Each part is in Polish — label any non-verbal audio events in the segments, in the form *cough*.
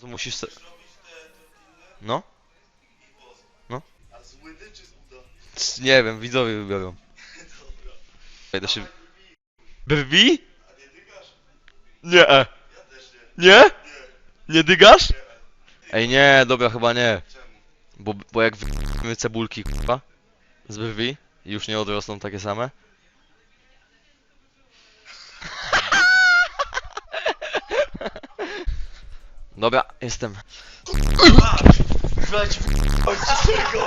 To musisz se... No? No? A czy Nie wiem, widzowie wybiorą. Wejdę się... Brwi? A nie dygasz? Nie. Ja też nie. Nie? Nie dygasz? Ej, nie, dobra, chyba nie. Bo, bo jak wyjmiemy cebulki, kurwa, z brwi już nie odrosną takie same. Dobra, jestem. Weź tego!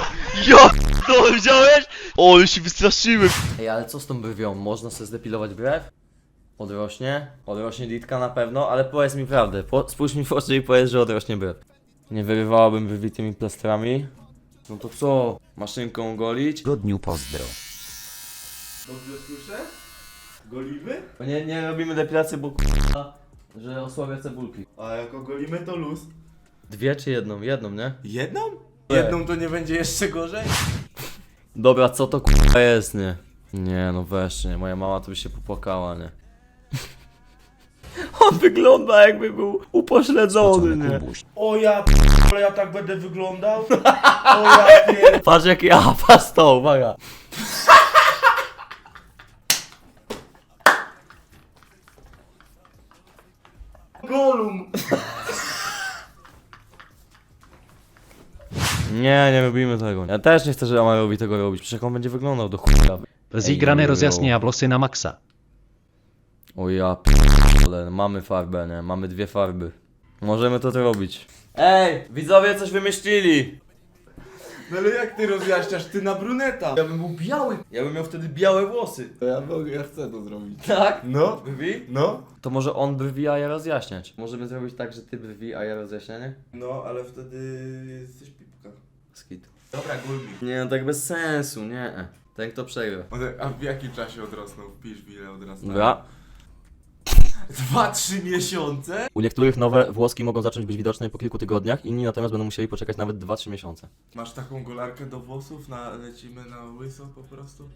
Ja, to widziałeś? O, już się wystraszyłem. Ej, ale co z tą brwią? Można sobie zdepilować brew? Odrośnie? Odrośnie litka na pewno, ale powiedz mi prawdę. Po, spójrz mi w oczy i powiedz, że odrośnie brew. Nie wyrywałabym brwi tymi plastrami? No to co? Maszynką golić? Godniu pozdro. Dobrze słyszę? Golimy? Nie, nie robimy depilacji, bo k***a, że osłabia cebulki. A jak ogolimy to luz. Dwie czy jedną? Jedną, nie? Jedną? Jedną to nie będzie jeszcze gorzej? Dobra, co to k***a jest, nie? Nie, no weź, nie. Moja mama to by się popłakała, nie? *laughs* On wygląda jakby był upośledzony, nie? O ja p... ale ja tak będę wyglądał? O ja pier... Patrz jaki ja, patrz to, uwaga. *laughs* Golum! Nie, nie robimy tego. Ja też nie chcę, że Ama robi tego robić. Przecież jak on będzie wyglądał do chuja. Rozigrane Ej, rozjaśnienia włosy na maksa. O ja p***le, mamy farbę, nie? Mamy dwie farby. Możemy to zrobić. Ej, widzowie coś wymyślili! No ale jak ty rozjaśniasz? Ty na bruneta! Ja bym był biały. Ja bym miał wtedy białe włosy. To ja mogę, ja chcę to zrobić. Tak? No? Brwi? No? To może on brwi, a ja rozjaśniać. Możemy zrobić tak, że ty brwi, a ja rozjaśnianie? No, ale wtedy jesteś pipka. Skit. Dobra, gulmi. Nie, no tak bez sensu, nie. Ten kto przegra. A w jakim czasie odrosną? Wpisz w ile odrosną. Dobra. Dwa, trzy miesiące? U niektórych nowe włoski mogą zacząć być widoczne po kilku tygodniach, inni natomiast będą musieli poczekać nawet 2-3 miesiące. Masz taką golarkę do włosów? Na, lecimy na łyso po prostu?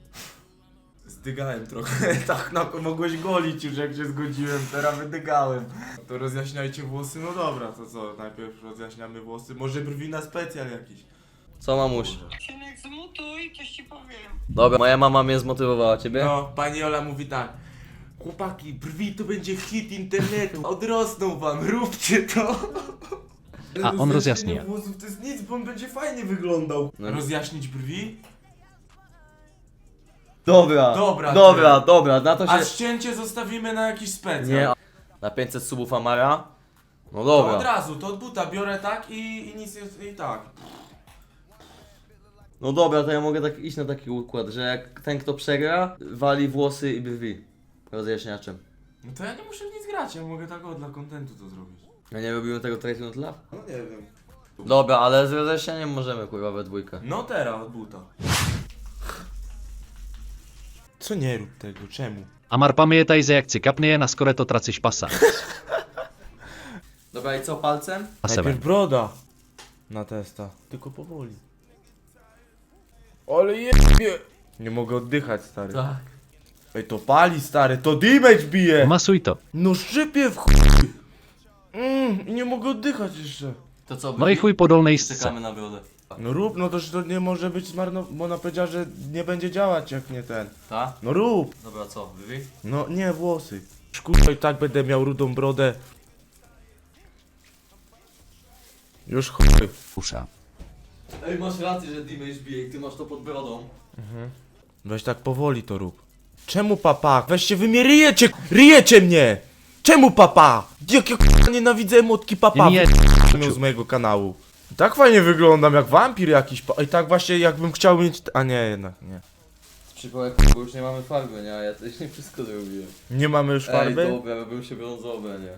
Zdygałem trochę, *laughs* tak, no mogłeś golić już jak się zgodziłem, teraz wydygałem. To rozjaśniajcie włosy, no dobra, to co, najpierw rozjaśniamy włosy, może brwi na specjal jakiś. Co mamuś? Synek, zmutuj, coś ci powiem. Dobra, moja mama mnie zmotywowała, ciebie? No, pani Ola mówi tak. Chłopaki, brwi to będzie hit internetu. Odrosną wam, róbcie to. A on rozjaśnia. włosów to jest nic, bo on będzie fajnie wyglądał. No. Rozjaśnić brwi? Dobra, Dobra, dobra, dobra, na to A się... ścięcie zostawimy na jakiś specjal. Nie, na 500 subów Amara? No To od dobra. razu, to od buta biorę tak i, i nic nie, i tak. No dobra, to ja mogę tak iść na taki układ, że jak ten kto przegra, wali włosy i brwi. Rozjaśniaczem. No to ja nie muszę w nic grać, ja mogę tak o dla kontentu to zrobić. Ja nie robiłem tego Trade Not Love? No nie wiem. Dobra, ale z rozjaśnianiem możemy kurwa we dwójkę. No teraz od buta. Co nie rób tego, czemu? Amar pamiętaj, że jak ci kapnie na skórę to tracisz pasa. *laughs* Dobra i co palcem? Pasem. broda na testa. Tylko powoli. Ale jebie! Nie mogę oddychać, stary. Tak. Ej, to pali, stary, to damage bije! Masuj to. No szczypie w chuj! Mm, i nie mogę oddychać jeszcze. To co? No i chuj po dolnej. Czekamy na brodę. No rób, no to, że to nie może być zmarno... Bo ona powiedziała, że nie będzie działać jak nie ten. Ta? No rób! Dobra, co? Brwi? No nie, włosy. Szkurzo i tak będę miał rudą brodę. Już chuj. Usza. Ej, masz rację, że damage bije i ty masz to pod brodą. Weź tak powoli to rób. Czemu papa? Weźcie wy mnie ryjecie! Ryjecie mnie! Czemu papa? Jak ja k***a nienawidzę emotki papa Nie, miał z mojego kanału. I tak fajnie wyglądam jak wampir jakiś. pa- I tak właśnie jakbym chciał mieć... A nie, jednak nie. Przypałek, bo już nie mamy farby, nie? A ja też nie wszystko zrobiłem. Nie mamy już farby? Ej, dobra, robił się brązowe, nie?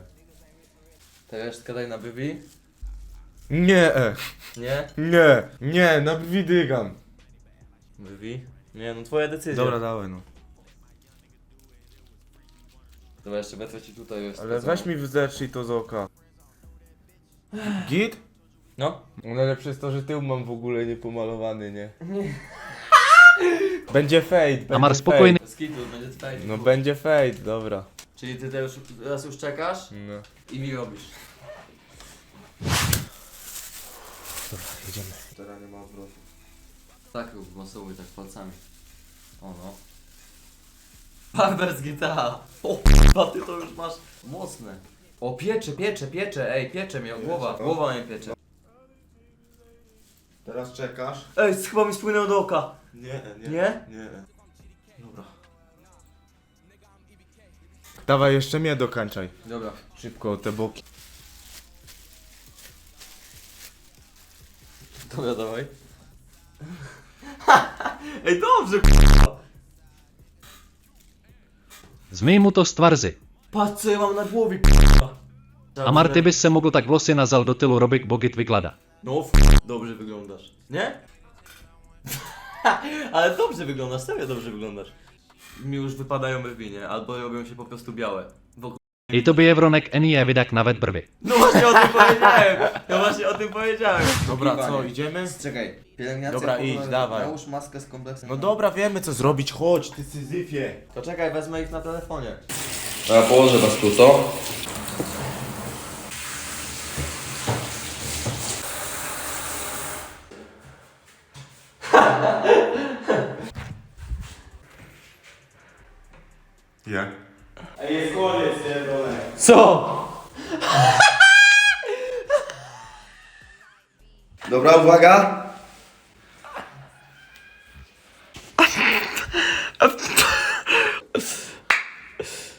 Te resztkę daj na brwi? Nie, e, Nie? nie, nie, na brwi dygam. Brwi? Nie, no twoja decyzja. Dobra, dawaj no. Dobra, jeszcze będę ci tutaj jest. Ale weź mi wzecznij to z oka. Git? No. No najlepsze jest to, że tył mam w ogóle niepomalowany, nie? *laughs* Będzie fade, będzie Amar, spokojny. Skitu, będzie tutaj. Fade. No będzie fade, dobra. Czyli ty teraz, teraz już czekasz No. i mi robisz. Teraz nie ma odwrotu. Tak rób, tak palcami. O no. Z GTA. O k***a, ty to już masz mocne. O piecze, piecze, piecze, ej, piecze mnie, głowa, głowa mnie piecze. Teraz czekasz. Ej, chyba mi spłynęło do oka. Nie, nie. Nie? Nie. Dobra. Dawaj, jeszcze mnie dokańczaj. Dobra. Szybko, te boki. Dobra, dawaj. *laughs* Ej, dobrze, k***a. Zmyj mu to z twarzy. Patrz co ja mam na głowie, k***a. A Marty byś se mógł tak włosy nazal do tylu robić, bo git wygląda. No, f- dobrze wyglądasz. Nie? *laughs* Ale dobrze wyglądasz, serio dobrze wyglądasz. Mi już wypadają brwi, nie? Albo robią się po prostu białe. Wokół. I to by Evronek nie wydak nawet brwy. No właśnie o tym powiedziałem! Ja właśnie o tym powiedziałem. Dobra, co, idziemy? Czekaj, pielęgnacja Dobra, idź, dawaj. Nałóż maskę z kompleksem. No dobra, wiemy co zrobić, chodź, ty syzyfie. To czekaj, wezmę ich na telefonie. Ja położę was tu, co? Jak? Co? Dobra, uwaga.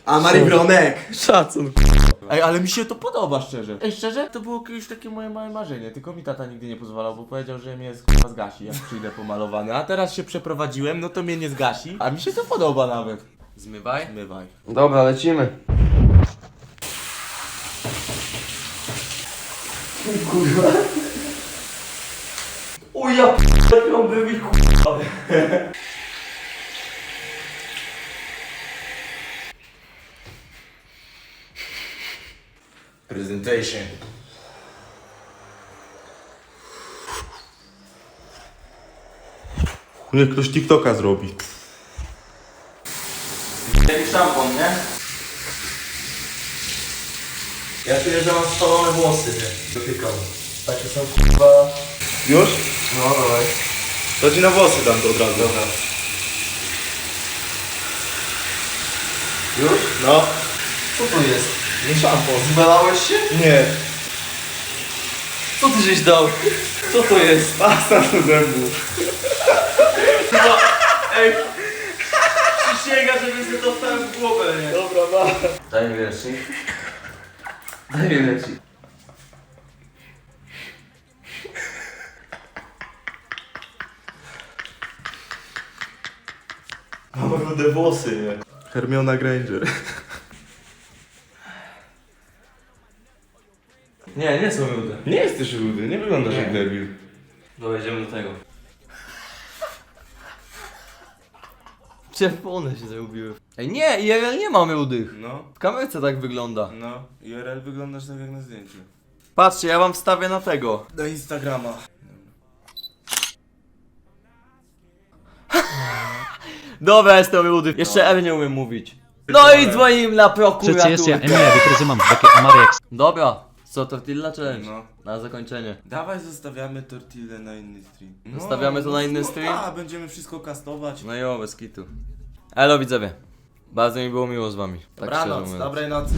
A Mari Bronek! Szacun. Ej, ale mi się to podoba szczerze. Ej, szczerze? To było kiedyś takie moje małe marzenie, tylko mi tata nigdy nie pozwalał, bo powiedział, że mnie z***a zgasi, jak przyjdę pomalowany. A teraz się przeprowadziłem, no to mnie nie zgasi. A mi się to podoba nawet. Zmywaj. Zmywaj. Dobra, lecimy. Kurwa. O ja p***a, mi kurwa. Presentation. Niech ktoś TikToka zrobi. Taki szampon, nie? Ja czuję, że mam spalone włosy, nie? Dotykał. Takie są kurwa... Już? No, dawaj. To ci na włosy dam to od razu. Dobra. Już? No. Co to jest? Nie szampon. Zbalałeś się? Nie. Co ty żeś dał? Co to jest? Pasta do zębów. Ej! Przysięga, żeby sobie to wstałem w głowę, nie? Dobra, ma. Daj mi ręcznik. Daj mi ręcznik. Mam rude włosy, nie? Hermiona Granger. Nie, nie są rude. Nie jesteś rudy, nie wyglądasz jak debil. Dobra, idziemy do tego. Czerwone się zrobiły. Ej, nie, IRL nie mamy rudych. No, W kamerce tak wygląda. no. IRL wyglądasz tak jak na zdjęciu. Patrzcie, ja wam wstawię na tego. Do Instagrama. *laughs* Dobra, jestem rudy. Jeszcze R nie umiem mówić. No i dzwonimy na Przecież jest ja prokuraturę. nie wytryzymam takie Dobra, co, tortilla challenge? No. Na zakończenie. Dawaj zostawiamy tortillę na inny stream. No, Zostawiamy to na inny stream? A, będziemy wszystko kastować. No i o, bez kitu. Elo widzowie. Bardzo mi było miło z wami. Tak szczerze Dobranoc, mówiąc. dobrej nocy.